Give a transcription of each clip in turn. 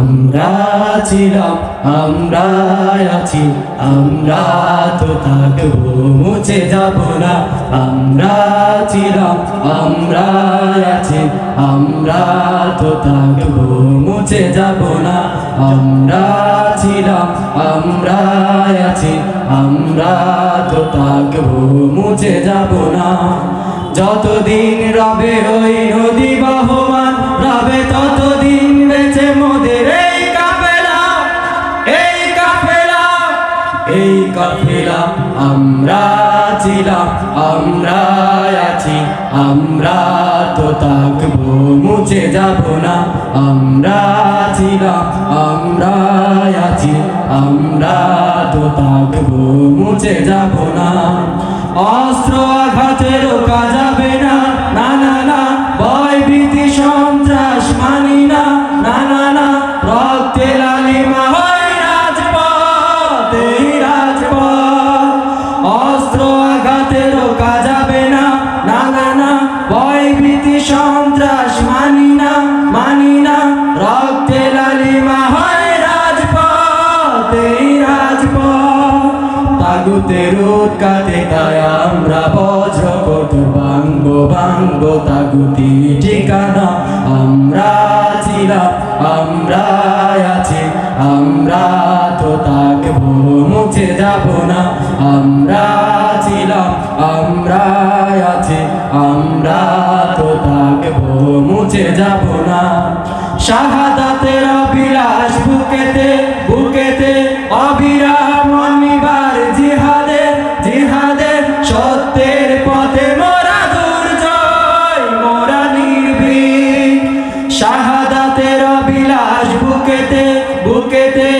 আমরা ছিলাম আমরা আছি, আমরা তো থাকব, মুছে যাব না। আমরা ছিলাম আমরা আছি, আমরা তো থাকব, মুছে যাব না। আমরা ছিলাম আমরা আছি, আমরা তো থাকব, মুছে যাব না। যতদিন রবে ওই নদী বহমান, রবে ততদিন কাফেলা, আমরা ছিলাম, আমরা আছি, আমরা তো থাকব, মুছে যাব না। আমরা ছিলাম, আমরা আছি, আমরা তো থাকব, মুছে যাব না। তাগুতের উৎকাতে তাই আমরা বজ্র কত ভাঙ্গ ভাঙ্গ তাগুতি ঠিকানা। আমরা ছিলাম আমরা আছি, আমরা তো থাকব মুছে যাব না। আমরা ছিলাম আমরা আছি, আমরা তো থাকব মুছে যাব না। শাহাদাতের অবিলাস বুকেতে বুকেতে অবিরাম বুকেতে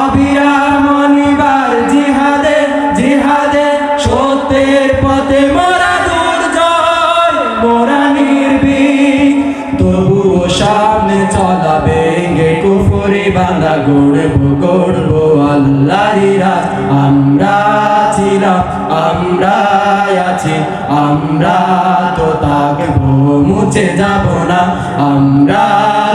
অবিরাম অনিবার জিহাদে জিহাদে সত্যের পথে মোরা দুর্জয়, মোরা নির্ভীক। তবুও সামনে চলা ভেঙে কুফুরি বাঁধা গড়বো গড়বো আল্লাহরি রাত। আমরা ছিলাম আমরা আছি, আমরা তো থাকব, মুছে যাব না। আমরা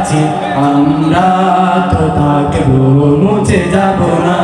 আছে। আমরা তো তাকে মুছে যাব না।